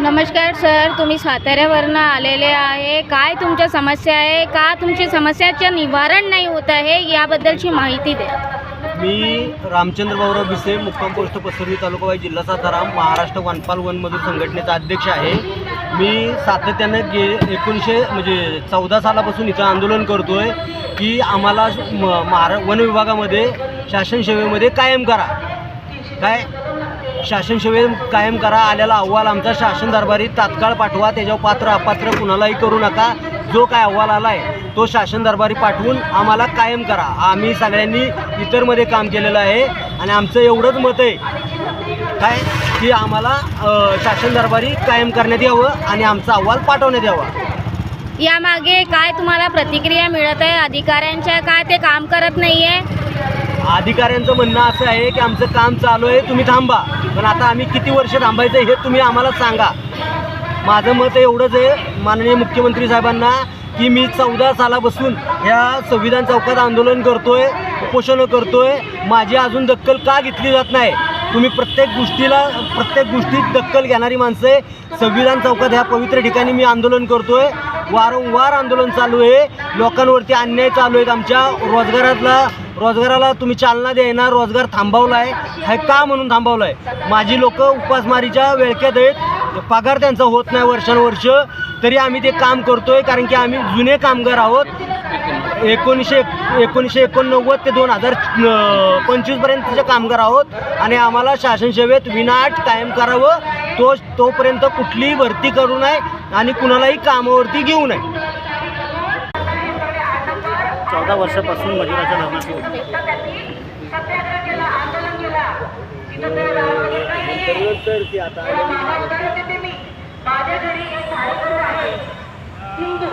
नमस्कार सर तुम्ही साताऱ्यावरनं आलेले आहे. काय तुमच्या समस्या आहे? का तुमची समस्याचं निवारण नाही होत आहे? याबद्दलची माहिती द्या. मी रामचंद्र भाऊराव भिसे मुक्काम पोस्ट पसरणी तालुका वाई जिल्हा सातारा महाराष्ट्र वनपाल वन मजूर संघटनेचा अध्यक्ष आहे. मी सातत्यानं गे एकोणीसशे म्हणजे चौदा सालापासून इथं आंदोलन करतोय की आम्हाला म महारा वन विभागामध्ये शासन सेवेमध्ये कायम करा. काय? शासन सेवे कायम करा आलेला अहवाल आमचा शासन दरबारी तात्काळ पाठवा त्याच्यावर पात्र अपात्र कुणालाही करू नका. जो काय अहवाल आला आहे तो शासन दरबारी पाठवून आम्हाला कायम करा. आम्ही सगळ्यांनी इतरमध्ये काम केलेलं आहे आणि आमचं एवढंच मत आहे. काय? की आम्हाला शासन दरबारी कायम करण्यात यावं आणि आमचा अहवाल पाठवण्यात यावा. यामागे काय तुम्हाला प्रतिक्रिया मिळत आहे? अधिकाऱ्यांच्या काय ते काम करत नाही आहे अधिकाऱ्यांचं म्हणणं असं आहे की आमचं काम चालू आहे तुम्ही थांबा. पण आता आम्ही किती वर्ष थांबायचं हे तुम्ही आम्हाला सांगा. माझं मत एवढंच आहे माननीय मुख्यमंत्री साहेबांना की मी चौदा सालापासून ह्या संविधान चौकात आंदोलन करतोय उपोषणं करतोय. माझी अजून दक्कल का घेतली जात नाही? तुम्ही प्रत्येक गोष्टीला प्रत्येक गोष्टीत दक्कल घेणारी माणसं आहे. संविधान चौकात ह्या पवित्र ठिकाणी मी आंदोलन करतोय. वारंवार आंदोलन चालू आहे. लोकांवरती अन्याय चालू आहेत आमच्या रोजगारातला. रोजगाराला तुम्ही चालना द्यायना रोजगार थांबवला आहे हे का म्हणून थांबवला आहे माझी लोक उपासमारीच्या वेळक्यात आहेत. पगार त्यांचा होत नाही वर्षानुवर्ष. तरी आम्ही ते काम करतोय कारण की आम्ही जुने कामगार आहोत. एकोणीसशे एकोणीसशे एकोणनव्वद ते दोन हजार पंचवीसपर्यंतचे कामगार आहोत. आणि आम्हाला शासन सेवेत विनाट कायम करावं. तो तोपर्यंत कुठलीही भरती करू नये आणि कुणालाही कामावरती घेऊ नये. चौदा वर्षापासून मजुराच्या धरणा सुरू माझ्या घरी एक हिंदू